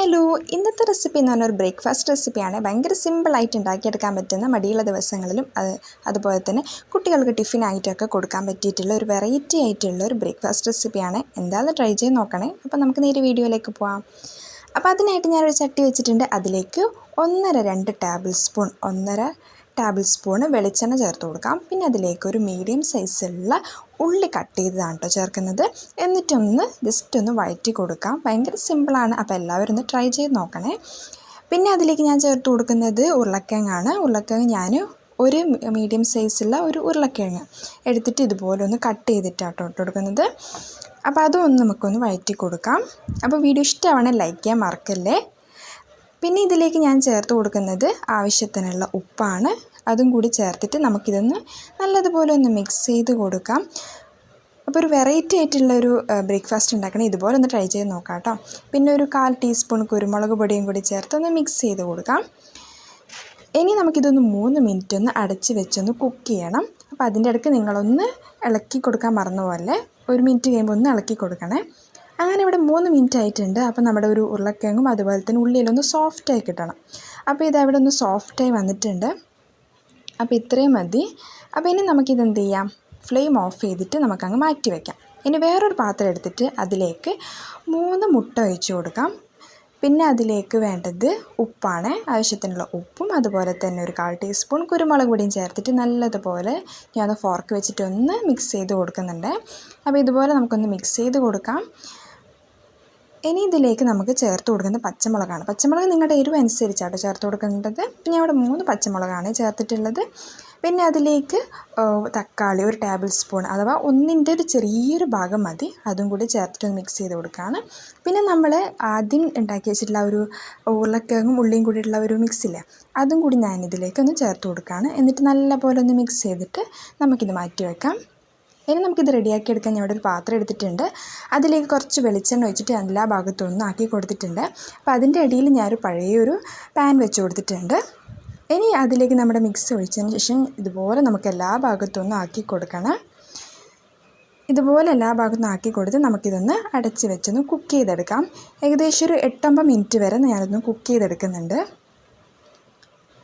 Hello ഇന്നത്തെ recipe എന്ന് പറഞ്ഞാൽ ഒരു ബ്രേക്ക്ഫാസ്റ്റ് റെസിപ്പിയാണ് ഭയങ്കര സിമ്പിളായിട്ട് ഉണ്ടാക്കിയെടുക്കാൻ പറ്റുന്ന മടിയുള്ള ദിവസങ്ങളിലും അത് അതുപോലെ തന്നെ കുട്ടികൾക്ക് ടിഫിനായിട്ടൊക്കെ കൊടുക്കാൻ പറ്റിയിട്ടുള്ള ഒരു വെറൈറ്റി ആയിട്ടുള്ള ഒരു ബ്രേക്ക്ഫാസ്റ്റ് റെസിപ്പിയാണ് എന്തായാലും ട്രൈ ചെയ്ത് നോക്കണേ. അപ്പോൾ നമുക്ക് നേരെ വീഡിയോയിലേക്ക് പോവാം. അപ്പോൾ അതിനായിട്ട് ഞാനൊരു ചട്ടി വെച്ചിട്ടുണ്ട്. അതിലേക്ക് ഒന്നര രണ്ട് ടേബിൾ സ്പൂൺ ഒന്നര ടേബിൾ സ്പൂണ് വെളിച്ചെണ്ണ ചേർത്ത് കൊടുക്കാം. പിന്നെ അതിലേക്ക് ഒരു മീഡിയം സൈസുള്ള ഉള്ളി കട്ട് ചെയ്തതാണ് കേട്ടോ ചേർക്കുന്നത്. എന്നിട്ടൊന്ന് ജസ്റ്റ് ഒന്ന് വഴറ്റി കൊടുക്കാം. ഭയങ്കര സിമ്പിളാണ് അപ്പോൾ എല്ലാവരും ഒന്ന് ട്രൈ ചെയ്ത് നോക്കണേ. പിന്നെ അതിലേക്ക് ഞാൻ ചേർത്ത് കൊടുക്കുന്നത് ഉരുളക്കിഴങ്ങാണ്. ഉരുളക്കിഴങ്ങ് ഞാൻ ഒരു മീഡിയം സൈസുള്ള ഒരു ഉരുളക്കിഴങ്ങ് എടുത്തിട്ട് ഇതുപോലെ ഒന്ന് കട്ട് ചെയ്തിട്ടാണ് കേട്ടോ കൊടുക്കുന്നത് അപ്പോൾ അതും ഒന്ന് നമുക്കൊന്ന് വഴറ്റി കൊടുക്കാം. അപ്പോൾ വീഡിയോ ഇഷ്ടമാണെങ്കിൽ ലൈക്ക് ചെയ്യാൻ മറക്കല്ലേ. പിന്നെ ഇതിലേക്ക് ഞാൻ ചേർത്ത് കൊടുക്കുന്നത് ആവശ്യത്തിനുള്ള ഉപ്പാണ്. അതും കൂടി ചേർത്തിട്ട് നമുക്കിതൊന്ന് നല്ലതുപോലെ ഒന്ന് മിക്സ് ചെയ്ത് കൊടുക്കാം. അപ്പോൾ ഒരു വെറൈറ്റി ആയിട്ടുള്ള ഒരു ബ്രേക്ക്ഫാസ്റ്റ് ഉണ്ടാക്കണം ഇതുപോലെ ഒന്ന് ട്രൈ ചെയ്ത് നോക്കാം കേട്ടോ. പിന്നെ ഒരു കാൽ ടീസ്പൂൺ കുരുമുളക് പൊടിയും കൂടി ചേർത്ത് ഒന്ന് മിക്സ് ചെയ്ത് കൊടുക്കാം. ഇനി നമുക്കിതൊന്ന് മൂന്ന് മിനിറ്റ് ഒന്ന് അടച്ച് വെച്ചൊന്ന് കുക്ക് ചെയ്യണം. അപ്പോൾ അതിന്റെ ഇടയ്ക്ക് നിങ്ങളൊന്ന് ഇളക്കി കൊടുക്കാൻ മറന്നു പോലെ ഒരു മിനിറ്റ് കഴിയുമ്പോൾ ഒന്ന് ഇളക്കി കൊടുക്കണേ. അങ്ങനെ ഇവിടെ മൂന്ന് മിനിറ്റ് ആയിട്ടുണ്ട്. അപ്പോൾ നമ്മുടെ ഒരു ഉരുളക്കിഴങ്ങും അതുപോലെ തന്നെ ഉള്ളിയിലൊന്ന് സോഫ്റ്റായി കിട്ടണം. അപ്പോൾ ഇത് അവിടെ ഒന്ന് സോഫ്റ്റായി വന്നിട്ടുണ്ട്. അപ്പോൾ ഇത്രയും മതി. അപ്പോൾ ഇനി നമുക്കിത് എന്ത് ചെയ്യാം? ഫ്ലെയിം ഓഫ് ചെയ്തിട്ട് നമുക്കങ്ങ് മാറ്റി വയ്ക്കാം ഇനി വേറൊരു പാത്രം എടുത്തിട്ട് അതിലേക്ക് മൂന്ന് മുട്ട ഒഴിച്ച് കൊടുക്കാം. പിന്നെ അതിലേക്ക് വേണ്ടത് ഉപ്പാണ്. ആവശ്യത്തിനുള്ള ഉപ്പും അതുപോലെ തന്നെ ഒരു കാൽ ടീസ്പൂൺ കുരുമുളക് പൊടിയും ചേർത്തിട്ട് നല്ലതുപോലെ ഞാൻ ഫോർക്ക് വെച്ചിട്ട് ഒന്ന് മിക്സ് ചെയ്ത് കൊടുക്കുന്നുണ്ട്. അപ്പോൾ ഇതുപോലെ നമുക്കൊന്ന് മിക്സ് ചെയ്ത് കൊടുക്കാം. ഇനി ഇതിലേക്ക് നമുക്ക് ചേർത്ത് കൊടുക്കുന്നത് പച്ചമുളകാണ്. പച്ചമുളക് നിങ്ങളുടെ എരിവ് അനുസരിച്ചാണ് ചേർത്ത് കൊടുക്കേണ്ടത്. ഞാൻ അവിടെ മൂന്ന് പച്ചമുളകാണ് ചേർത്തിട്ടുള്ളത്. പിന്നെ അതിലേക്ക് തക്കാളി ഒരു ടേബിൾ സ്പൂൺ അഥവാ ഒന്നിന്റെ ഒരു ചെറിയൊരു ഭാഗം മതി. അതും കൂടി ചേർത്തിട്ട് മിക്സ് ചെയ്ത് കൊടുക്കുകയാണ്. പിന്നെ നമ്മൾ ആദ്യം ഉണ്ടാക്കി വെച്ചിട്ടുള്ള ഒരു ഉരുളക്കിഴങ്ങും ഉള്ളിയും കൂടിയിട്ടുള്ള ഒരു മിക്സില്ലേ അതും കൂടി ഞാനിതിലേക്ക് ഒന്ന് ചേർത്ത് കൊടുക്കുകയാണ്. എന്നിട്ട് നല്ലപോലെ ഒന്ന് മിക്സ് ചെയ്തിട്ട് നമുക്കിത് മാറ്റി വെക്കാം. ഇനി നമുക്കിത് റെഡിയാക്കി എടുക്കാൻ ഞാൻ ഇവിടെ ഒരു പാത്രം എടുത്തിട്ടുണ്ട്. അതിലേക്ക് കുറച്ച് വെളിച്ചെണ്ണ വെച്ചിട്ട് എല്ലാ ഭാഗത്തും ഒന്ന് ആക്കി കൊടുത്തിട്ടുണ്ട്. അപ്പോൾ അതിന്റെ അടിയിൽ ഞാനൊരു പഴയൊരു പാൻ വെച്ച് കൊടുത്തിട്ടുണ്ട്. ഇനി അതിലേക്ക് നമ്മുടെ മിക്സ് ഒഴിച്ചതിന് ശേഷം ഇതുപോലെ നമുക്ക് എല്ലാ ഭാഗത്തും ആക്കി കൊടുക്കണം. ഇതുപോലെ എല്ലാ ഭാഗത്തും ആക്കി കൊടുത്ത് നമുക്കിതൊന്ന് അടച്ച് വെച്ചൊന്ന് കുക്ക് ചെയ്തെടുക്കാം. ഏകദേശം ഒരു എട്ടൊമ്പത് മിനിറ്റ് വരെ ഞാനൊന്ന് കുക്ക് ചെയ്തെടുക്കുന്നുണ്ട്.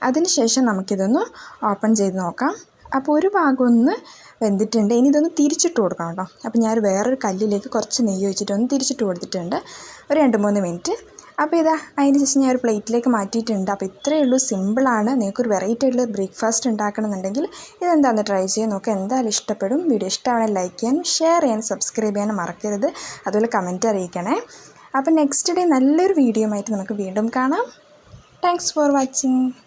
അതിനുശേഷം നമുക്കിതൊന്ന് ഓപ്പൺ ചെയ്ത് നോക്കാം. അപ്പോൾ ഒരു ഭാഗം ഒന്ന് വെന്തിട്ടുണ്ട്. ഇനി ഇതൊന്ന് തിരിച്ചിട്ട് കൊടുക്കണം കേട്ടോ. അപ്പോൾ ഞാൻ വേറൊരു കല്ലിലേക്ക് കുറച്ച് നെയ്യ് ഒഴിച്ചിട്ട് ഒന്ന് തിരിച്ചിട്ട് കൊടുത്തിട്ടുണ്ട്. ഒരു രണ്ട് മൂന്ന് മിനിറ്റ്. അപ്പോൾ ഇതാ അതിന് ശേഷം ഞാൻ ഒരു പ്ലേറ്റിലേക്ക് മാറ്റിയിട്ടുണ്ട്. അപ്പോൾ ഇത്രയേ ഉള്ളൂ. സിമ്പിളാണ് നിങ്ങൾക്കൊരു വെറൈറ്റി ആയിട്ടുള്ള ബ്രേക്ക്ഫാസ്റ്റ് ഉണ്ടാക്കണമെന്നുണ്ടെങ്കിൽ ഇതെന്താണെന്ന് ട്രൈ ചെയ്യാൻ നോക്കുക. എന്തായാലും ഇഷ്ടപ്പെടും. വീഡിയോ ഇഷ്ടമാണെങ്കിൽ ലൈക്ക് ചെയ്യാനും ഷെയർ ചെയ്യാനും സബ്സ്ക്രൈബ് ചെയ്യാനും മറക്കരുത്. അതുപോലെ കമന്റ് അറിയിക്കണേ. അപ്പോൾ നെക്സ്റ്റ് ഡേ നല്ലൊരു വീഡിയോ ആയിട്ട് നമുക്ക് വീണ്ടും കാണാം. Thanks for watching